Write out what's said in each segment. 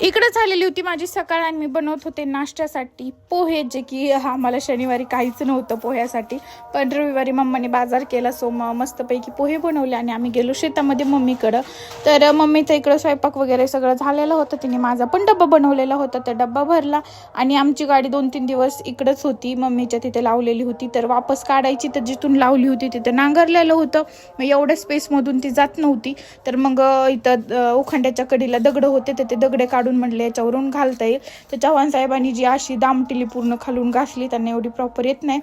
इकडे झालेली होती माझी सकाळ आणि मी बनवत होते नाश्त्यासाठी. पोहे जे की आम्हाला शनिवारी काहीच नव्हतं पोह्यासाठी. पण रविवारी मम्माने बाजार केला सो मग मस्तपैकी पोहे बनवले आणि आम्ही गेलो शेतामध्ये मम्मीकडं. तर मम्मीचं इकडं स्वयंपाक वगैरे सगळं झालेलं होतं. तिने माझा पण डब्बा बनवलेला होता. तर डब्बा भरला आणि आमची गाडी दोन तीन दिवस इकडंच होती. मम्मीच्या तिथे लावलेली होती. तर वापस काढायची तर जिथून लावली होती तिथे नांगरलेलं होतं. मग एवढ्या स्पेसमधून ती जात नव्हती. तर मग इथं उखांड्याच्या कडीला दगडं होते. तर ते दगडे काढून म्हणले याच्यावरून घालता येईल. तर चव्हाण साहेबांनी जी अशी दामटिली पूर्ण खालून घासली त्यांना एवढी प्रॉपर येत नाही.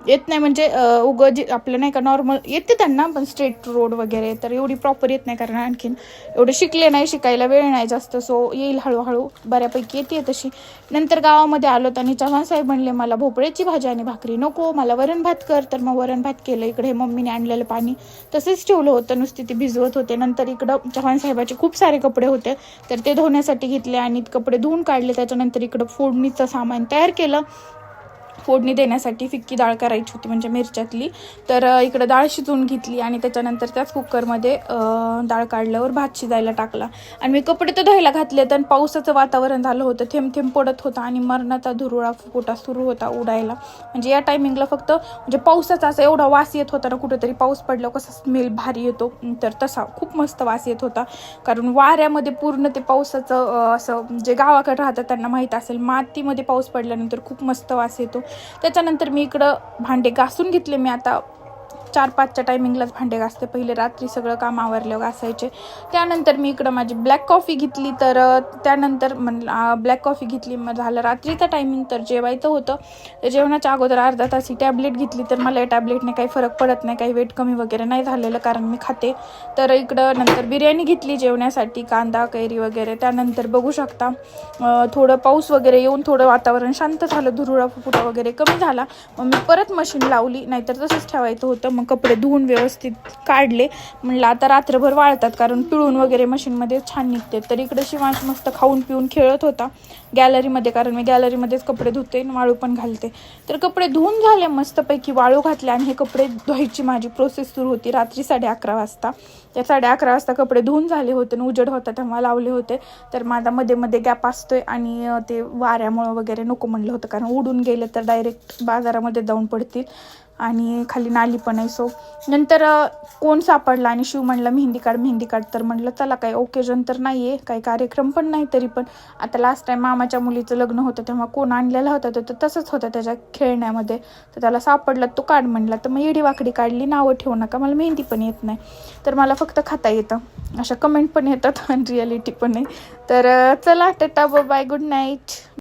येत नाही म्हणजे उगं जे आपलं नाही का नॉर्मल येते त्यांना पण स्ट्रेट रोड वगैरे तर एवढी प्रॉपर येत नाही कारण आणखीन एवढे शिकले नाही शिकायला वेळ नाही जास्त सो येईल हळूहळू बऱ्यापैकी येते तशी. नंतर गावामध्ये आलो आणि चव्हाण साहेब म्हणले मला भोपळ्याची भाजी आणि भाकरी नको मला वरण भात कर. तर मग वरण भात केलं इकडे मम्मीने आणलेलं पाणी तसेच ठेवलं होतं नुसती ते भिजवत होते. नंतर इकडं चव्हाण साहेबाचे खूप सारे कपडे होते तर ते धुण्यासाठी घेतले आणि कपडे धुवून काढले. त्याच्यानंतर इकडं फोडणीचं सामान तयार केलं. फोडणी देण्यासाठी फिक्की डाळ करायची होती म्हणजे मिरच्यातली. तर इकडं डाळ शिजवून घेतली आणि त्याच्यानंतर त्याच कुकरमध्ये डाळ काढल्यावर भात शिजायला टाकला. आणि मी कपडे तर धुवायला घातले तर पावसाचं वातावरण झालं होतं थेंब थेंब पडत होता आणि मरणाचा धुरुळा फुटा सुरू होता उडायला. म्हणजे या टायमिंगला फक्त म्हणजे पावसाचा असा एवढा वास येत होता ना कुठेतरी पाऊस पडल्यावर कसा स्मेल भारी येतो. तर तसा खूप मस्त वास येत होता. कारण वाऱ्यामध्ये पूर्ण ते पावसाचं असं जे गावाकडे राहतात त्यांना माहीत असेल मातीमध्ये पाऊस पडल्यानंतर खूप मस्त वास येतो. त्याच्यानंतर मी इकडं भांडे घासून घेतले. मी आता चार पाचच्या टायमिंगलाच भांडे घासते. पहिले रात्री सगळं काम आवरल्यावर घासायचे. त्यानंतर मी इकडं माझी ब्लॅक कॉफी घेतली तर त्यानंतर म्हणलं ब्लॅक कॉफी घेतली. मग झालं रात्रीचं टायमिंग तर जेवायचं होतं. तर जेवणाच्या अगोदर अर्धा तास ही टॅबलेट घेतली तर मला या टॅबलेटने काही फरक पडत नाही काही वेट कमी वगैरे नाही झालेलं कारण मी खाते. तर इकडं नंतर बिर्याणी घेतली जेवण्यासाठी कांदा कैरी वगैरे. त्यानंतर बघू शकता थोडं पाऊस वगैरे येऊन थोडं वातावरण शांत झालं धुरुळा फुफुटा वगैरे कमी झाला. मग मी परत मशीन लावली नाहीतर तसंच ठेवायचं होतं. मग कपडे धुवून व्यवस्थित काढले. म्हणलं आता रात्रभर वाळतात कारण पिळून वगैरे मशीनमध्ये छान निघते. तर इकडे शिवांश मस्त खाऊन पिऊन खेळत होता. गॅलरीमध्ये कारण मी गॅलरीमध्येच कपडे धुते आणि वाळू पण घालते. तर कपडे धुवून झाले मस्तपैकी वाळू घातले आणि हे कपडे धुवायची माझी प्रोसेस सुरू होती रात्री साडे अकरा वाजता. त्या साडे अकरा वाजता कपडे धुवून झाले होते आणि उजेड होता तेव्हा लावले होते. तर माझा मध्ये मध्ये गॅप असतोय आणि ते वाऱ्यामुळं वगैरे नको म्हणलं होतं कारण उडून गेलं तर डायरेक्ट बाजारामध्ये जाऊन पडतील. आणि खाली नाली पण आहे सो नंतर कोण सापडला आणि शिव म्हणला मेहंदी काढ मेहंदी काढ. तर म्हणलं चला काही ओकेजन तर नाही आहे काही कार्यक्रम पण नाही तरी पण. आता लास्ट टाईम मामाच्या मुलीचं लग्न होतं तेव्हा कोण आणलेला होता तर तसंच होता त्याच्या खेळण्यामध्ये. तर त्याला सापडला तो काढ म्हणला तर मग एडी वाकडी काढली नावं ठेवू नका मला मेहंदी पण येत नाही. तर मला फक्त खाता येतं. अशा कमेंट पण येतात आणि रियालिटी पण आहे. तर चला टाटा बाय गुड नाईट